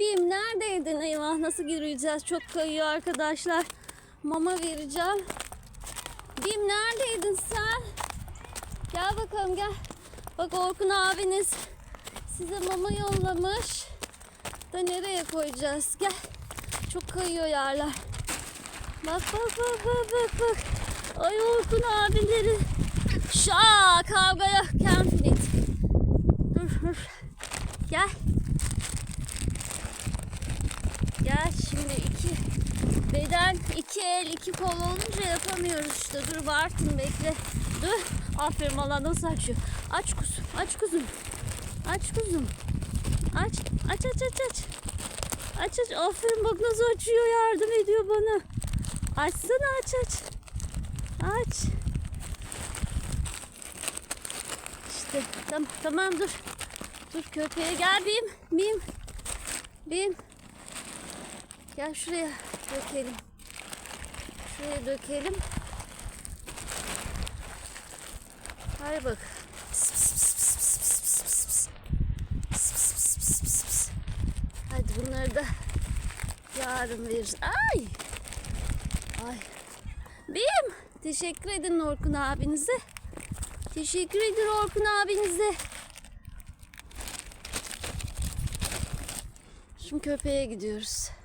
Bim neredeydin? Eyvah nasıl gireceğiz? Çok kayıyor arkadaşlar. Mama vereceğim. Bim neredeydin sen? Gel bakalım gel. Bak Orkun abiniz size mama yollamış. Da nereye koyacağız? Gel. Çok kayıyor yerler. Bak bak bak bak bak bak. Ay Orkun abileri. Şaa kavgaya kemfinit. Dur dur. Gel. Gel şimdi iki beden, iki el, iki kol olunca yapamıyoruz işte. Dur Bartın bekle. Dur. Aferin valla nasıl açıyor. Aç kuzum, aç kuzum. Aç kuzum. Aç, aç, aç, aç, aç. Aç, aç. Aferin bak nasıl açıyor yardım ediyor bana. Açsana aç, aç. Aç. İşte tamam, tamam dur. Dur köpeğe gel Bim. Bim. Bim. Gel şuraya dökelim. Dökelim. Hadi bak. Hadi bunları da yarın veririz. Ay. Ay. Bim. Teşekkür edin Orkun abinize. Teşekkür edin Orkun abinize. Şimdi köpeğe gidiyoruz.